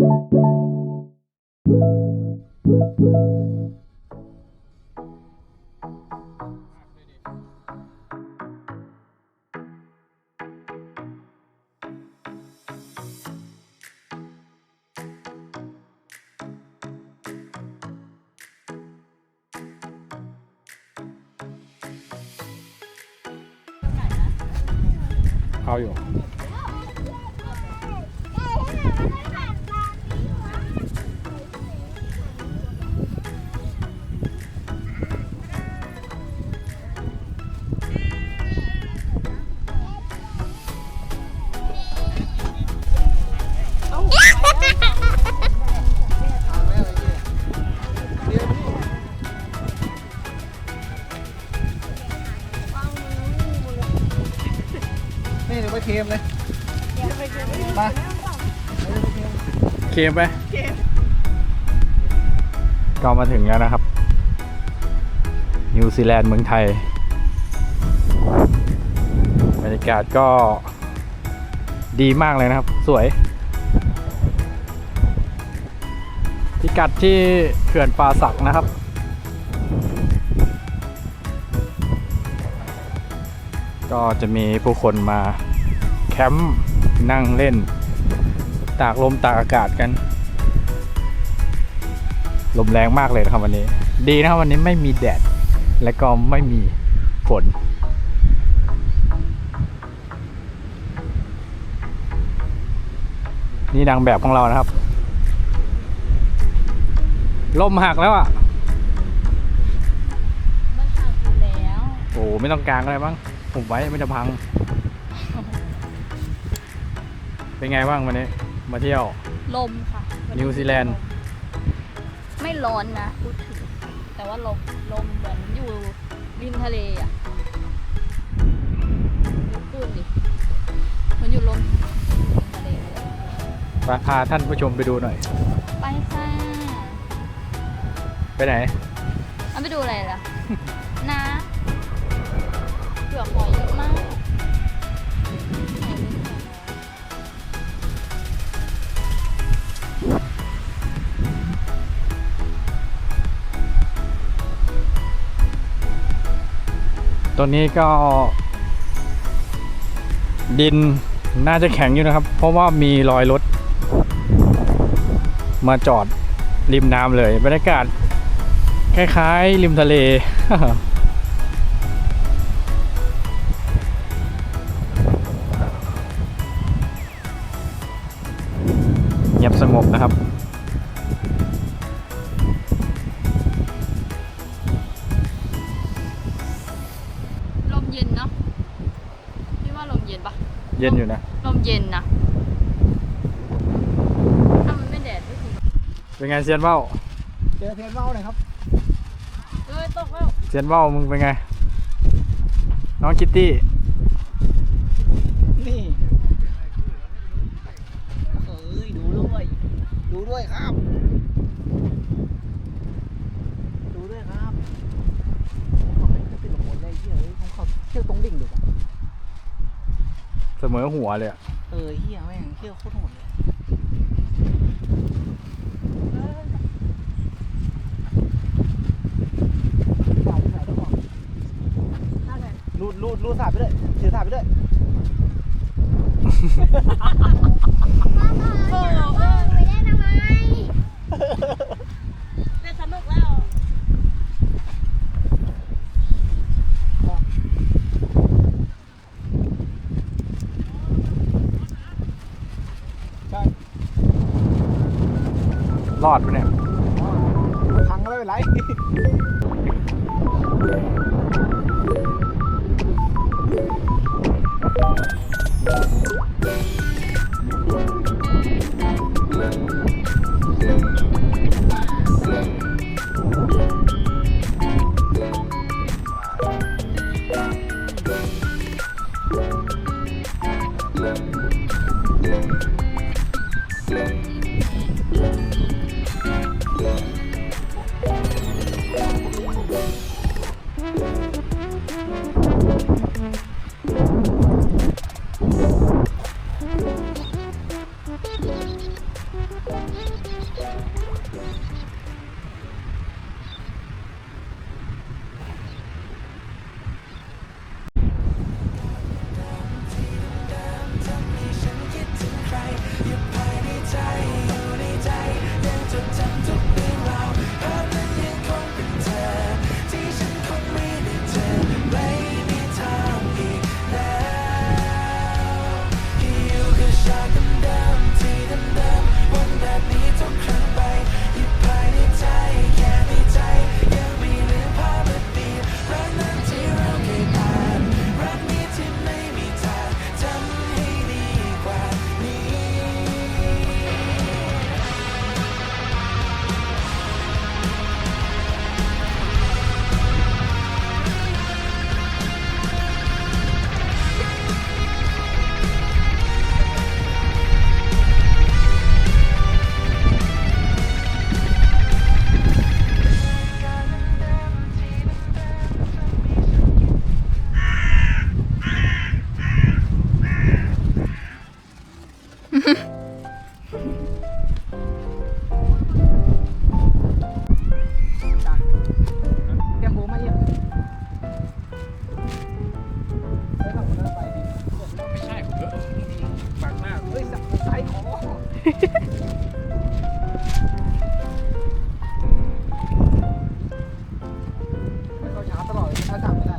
เอ ไปเค็มเลยมาเคมไปก็มาถึงแล้วนะครับ นิวซีแลนด์เมืองไทย บรรยากาศก็ดีมากเลยนะครับ สวย พิกัดที่เขื่อนป่าสักนะครับก็จะมีผู้คนมาแค มป์นั่งเล่น ตากลมตากอากาศกัน ลมแรงมากเลยนะครับวันนี้ ดีนะครับวันนี้ไม่มีแดด และก็ไม่มีฝนนี่นางแบบของเรานะครับ ลมหักแล้วอะ มันหักอยู่แล้ว โอ้ไม่ต้องกลางอะไรบ้าง ผมไว้ไม่จะพัง เป็นไงบ้างวันนี้ มาเที่ยว ลมค่ะนิวซีแลนด์ ไม่ร้อนนะพูดถึงแต่ว่าลมลมเหมือนอยู่ริมทะเลอะดูคลื่นดิเหมือนอยู่ลมริมทะเลเลยไปพาท่านผู้ชมไปดูหน่อย ไปค่ะไปไหน เอาไปดูอะไรล่ะนะ ตัวนี้ก็ ดินน่าจะแข็งอยู่นะครับ เพราะว่ามีรอยรถ มาจอดริมน้ำเลยบรรยากาศคล้ายๆริมทะเล เงียบสงบนะครับ เย็นอยู่นะ ลมเย็นนะ ถ้ามันไม่แดดไม่ถึงเป็นไงเซียนเบ้าเจอเทนเมาหน่อยครับเอ้ยตกแล้วเซียนเบ้ามึงเป็นไง น้องคิตตี้ นี่เอ้ยดูด้วย ดูด้วยครับ ดูด้วยครับผมบอกให้ขึ้นลงบนเลยเฮียเอ้ยผมขับเที่ยวตรงดิ่งดูอะ เสมอหัวเลยอะเออเฮียแม่งเที่ยวโคตรโหดเลยถ่ายถ่ายก่อนรูดรูดรูดสาดไปด้วยถือสาดไปด้วยโอ้โหไปได้ทำไมเล่นสนุกแล้ว ใช่ รอดปะเนี่ยพังก็ไม่เป็นไร I'll.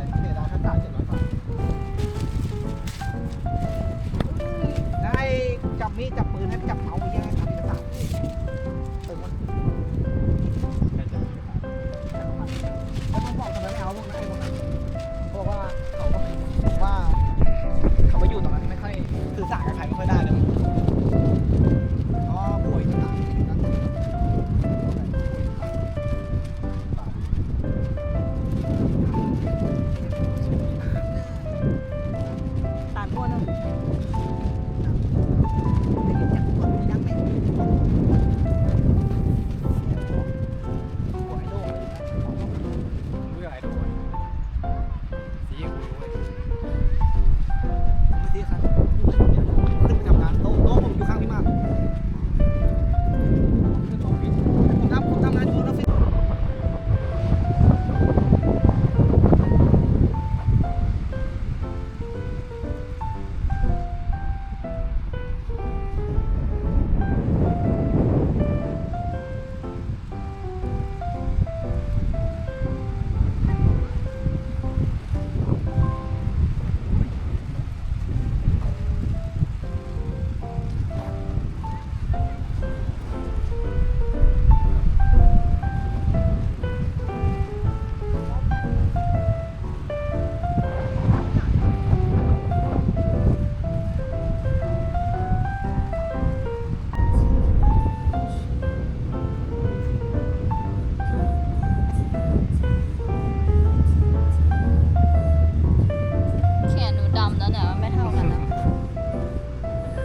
เหนือมันไม่เท่ากันนะ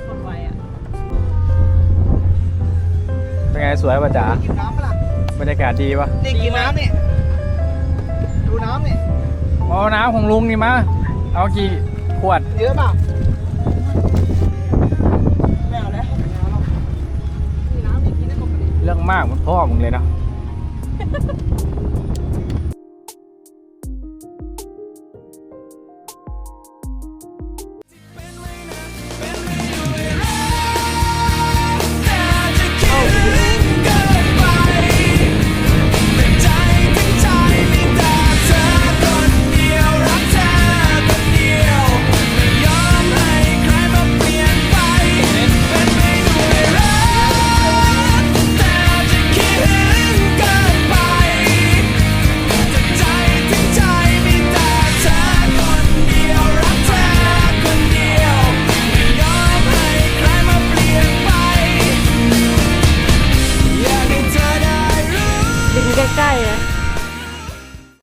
คนไวอะเป็นไงสวยป่ะจ๋ากินน้ำปะล่ะบรรยากาศดีป่ะดีน้ำนี่ดูน้ำนี่เอาน้ำของลุงนี่มาเอากี่ขวดเยอะเปล่าม่เแล้วรอกนี่น้ำนี่กินได้ปกติเรื่องมากมันพ่อมึงเลยนะ